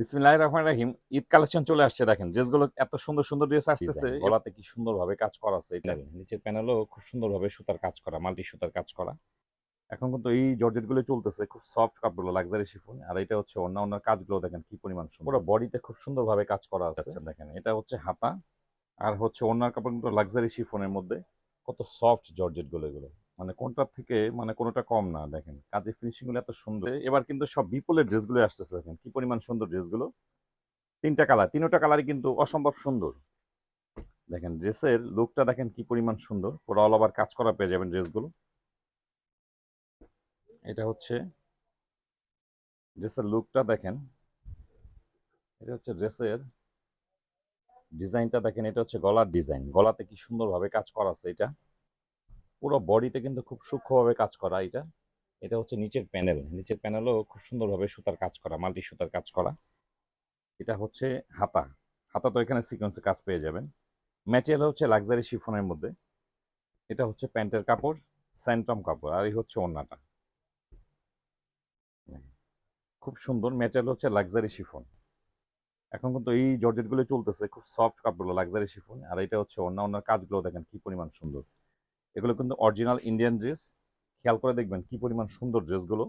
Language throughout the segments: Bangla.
বিসমিল্লাহ রহমান রাহিম ঈদ কালেকশন চলে আসছে দেখেন। ড্রেসগুলো এত সুন্দর সুন্দর ড্রেস আসতেছে গলাতে কি সুন্দরভাবে কাজ করা আছে এটা। নিচের প্যানেলও খুব সুন্দরভাবে সুতার কাজ করা মাল্টি সুতার কাজ করা। এখন কিন্তু এই জর্জেটগুলো চলতেছে খুব সফট কাপড়গুলো লাক্সারি শিফন আর এটা হচ্ছে অন্য অন্য কাজগুলো দেখেন কি পরিমাণ সুন্দর। পুরো বডিতে খুব সুন্দরভাবে কাজ করা আছে। দেখেন এটা হচ্ছে হাতা আর হচ্ছে অন্য কাপড়গুলো লাক্সারি শিফনের মধ্যে। কত সফট জর্জেটগুলো এগুলো। মানে কোনটার থেকে মানে কোনোটা কম না, দেখেন। কাজের ফিনিশিংগুলো এত সুন্দর। এবার কিন্তু সব বিপুলের ড্রেসগুলো আসতেছে, দেখেন। কি পরিমাণ সুন্দর ড্রেসগুলো। তিনটা কালার। তিনটা কালারই কিন্তু অসম্ভব সুন্দর। দেখেন, ড্রেসের লুকটা দেখেন কি পরিমাণ সুন্দর। পুরো অল ওভার কাজ করা পেয়ে যাবেন ড্রেসগুলো। এটা হচ্ছে ড্রেসের লুকটা দেখেন। এটা হচ্ছে ড্রেসের ডিজাইনটা দেখেন। এটা হচ্ছে গলার ডিজাইন। গলাতে কি সুন্দরভাবে কাজ করা আছে এটা। পুরো বডিতে কিন্তু খুব সূক্ষ্মভাবে কাজ করা এটা। এটা হচ্ছে নিচের প্যানেল। নিচের প্যানেলও খুব সুন্দরভাবে সুতার কাজ করা, মাল্টি সুতার কাজ করা। এটা হচ্ছে হাতা। হাতা তো এখানে সিকোয়েন্সে কাজ পেয়ে যাবেন। ম্যাটেরিয়াল হচ্ছে লাক্সারি শিফনের মধ্যে। এটা হচ্ছে প্যান্টের কাপড় স্যান্টম কাপড়, আর এই হচ্ছে ওড়নাটা খুব সুন্দর। ম্যাটেরিয়াল হচ্ছে লাক্সারি শিফন এখন কিন্তু এই জর্জেটগুলো চলতেছে, খুব সফট কাপড়গুলো লাক্সারি শিফন আর এটা হচ্ছে অন্য অন্য কাজগুলো দেখেন কি পরিমাণ সুন্দর। এগুলো কিন্তু অরিজিনাল ইন্ডিয়ান ড্রেস খেয়াল করে দেখবেন কি পরিমাণ সুন্দর ড্রেসগুলো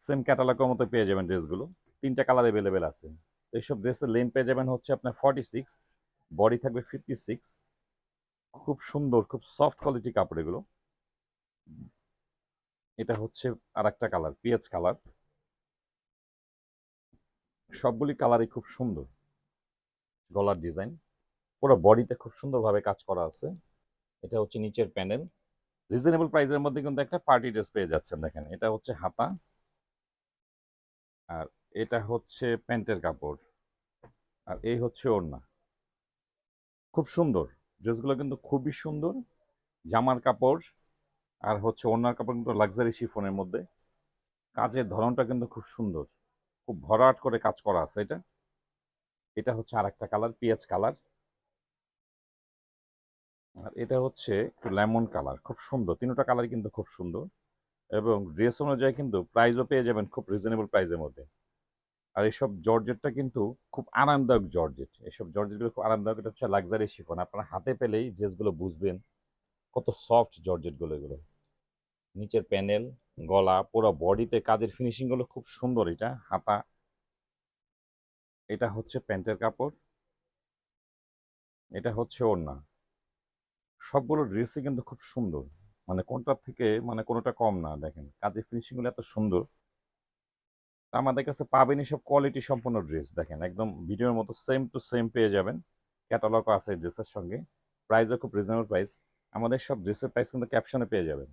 সেম ক্যাটালগের মতো পেয়ে যাবেন ড্রেসগুলো তিনটা কালার অ্যাভেলেবেল আছে। এইসব ড্রেসের লেন পেয়ে যাবেন হচ্ছে আপনার ফর্টি সিক্স বডি থাকবে ফিফটি সিক্স খুব সুন্দর, খুব সফট কোয়ালিটি কাপড় এগুলো। এটা হচ্ছে আর একটা কালার পিএচ কালার সবগুলি কালারই খুব সুন্দর। গলার ডিজাইন পুরো বডিতে খুব সুন্দরভাবে কাজ করা আছে। এটা হচ্ছে নিচের প্যানেল। রিজনেবল প্রাইসের মধ্যে কিন্তু একটা পার্টি ড্রেস পেয়ে যাচ্ছেন দেখেন। এটা হচ্ছে হাতা আর এটা হচ্ছে প্যান্টের কাপড় আর এই হচ্ছে ওড়না। খুব সুন্দর। ড্রেসগুলো কিন্তু খুবই সুন্দর। জামার কাপড় আর হচ্ছে ওড়নার কাপড় কিন্তু লাক্সারি শিফনের মধ্যে। কাজের ধরনটা কিন্তু খুব সুন্দর। খুব ভরাট করে কাজ করা আছে এটা। এটা হচ্ছে আর একটা কালার পিএচ কালার আর এটা হচ্ছে একটু লেমন কালার খুব সুন্দর। তিনটা কালার কিন্তু খুব সুন্দর। এবং ড্রেস অনুযায়ী কিন্তু প্রাইসও পেয়ে যাবেন খুব রিজনেবল প্রাইসের মধ্যে। আর এইসব জর্জেটটা কিন্তু খুব আরামদায়ক জর্জেট। এইসব জর্জেটগুলো খুব আরামদায়ক, এটা হচ্ছে লাক্সারি শিফন আপনারা হাতে পেলেই ড্রেসগুলো বুঝবেন কত সফট জর্জেটগুলো এগুলো। নিচের প্যানেল গলা, পুরো বডিতে কাজের ফিনিশিংগুলো খুব সুন্দর এটা, হাতা। এটা হচ্ছে প্যান্টের কাপড়। এটা হচ্ছে ওড়না। সবগুলো ড্রেসই কিন্তু খুব সুন্দর। মানে কোনটার থেকে মানে কোনোটা কম না, দেখেন। কাজের ফিনিশিংগুলো এত সুন্দর। আমাদের কাছে পাবেনই সব কোয়ালিটি সম্পন্ন ড্রেস দেখেন। একদম ভিডিওর মতো সেম টু সেম পেয়ে যাবেন। ক্যাটালগও আছে ড্রেসের সঙ্গে। প্রাইসও খুব রিজনেবল প্রাইস আমাদের সব ড্রেসের প্রাইস কিন্তু ক্যাপশনে পেয়ে যাবেন।